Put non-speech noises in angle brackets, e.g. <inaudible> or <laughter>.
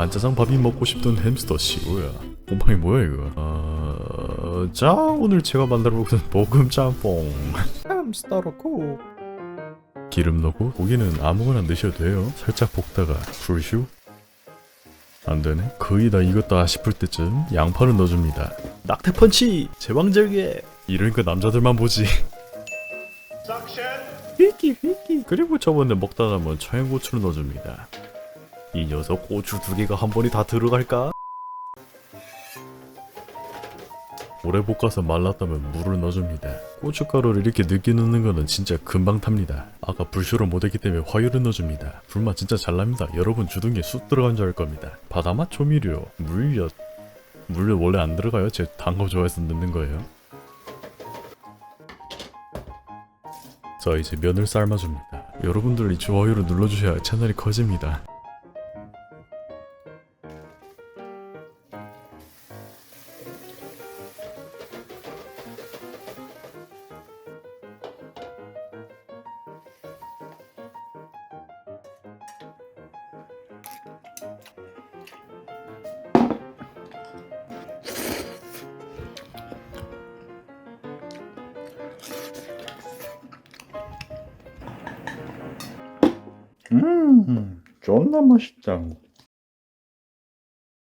간짜장 밥이 먹고 싶던 햄스터 시우야 곰팡이 뭐야 이거? 어... 자 오늘 제가 만들어 먹는 볶음 짬뽕. <laughs> 햄스터로 고 기름 넣고 고기는 아무거나 넣으셔도 돼요. 살짝 볶다가 불슈. 안되네. 거의 다 익었다 싶을 때쯤 양파를 넣어줍니다. 낙태펀치! 제왕절개! 이러니까 남자들만 보지. 휘끼 휘끼. 그리고 저번에 먹다 남은 청양고추를 넣어줍니다 이 녀석 고추 두 개가 한 번에 다 들어갈까? 오래 볶아서 말랐다면 물을 넣어줍니다. 고춧가루를 이렇게 늦게 넣는 거는 진짜 금방 탑니다. 아까 불쇼를 못했기 때문에 화유를 넣어줍니다. 불맛 진짜 잘 납니다. 여러분 주둥이에 쑥 들어간 줄 알 겁니다. 바다맛 조미료, 물엿. 물엿 원래 안 들어가요? 제 단 거 좋아해서 넣는 거예요. 자 이제 면을 삶아줍니다. 여러분들 이 좋아요를 눌러주셔야 채널이 커집니다. 음, 존나 맛있다.